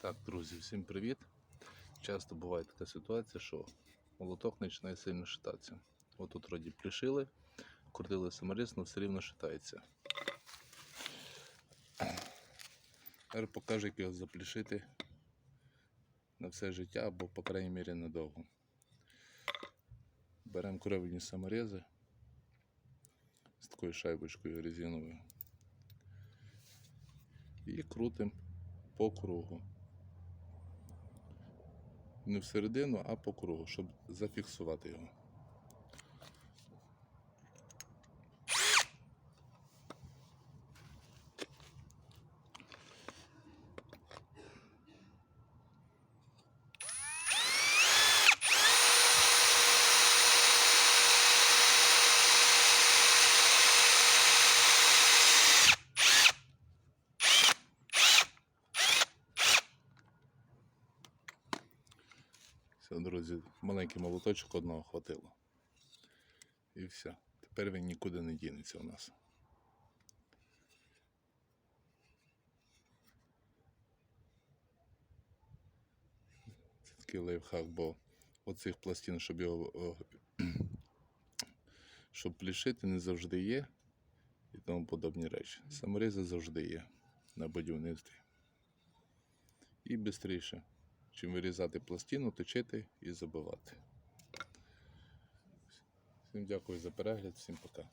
Так, друзі, всім привіт. Часто буває така ситуація, що молоток починає сильно шататися. От тут вроді пришили, крутили саморіз, але все рівно шатається. Тепер покажу, як його заплішити на все життя або, по крайній мірі, надовго. Беремо кров'яні саморези з такою шайбочкою резиновою і крутимо по кругу. Не всередину, а по кругу, щоб зафіксувати його. Все, друзі, маленький молоточок одного хватило. І все. Тепер він нікуди не дінеться у нас. Це такий лайфхак, бо оцих пластин, щоб його щоб плішити, не завжди є і тому подобні речі. Саморізи завжди є на будівництві. І швидше чим вирізати пластину, точити і забивати. Всім дякую за перегляд, всім пока.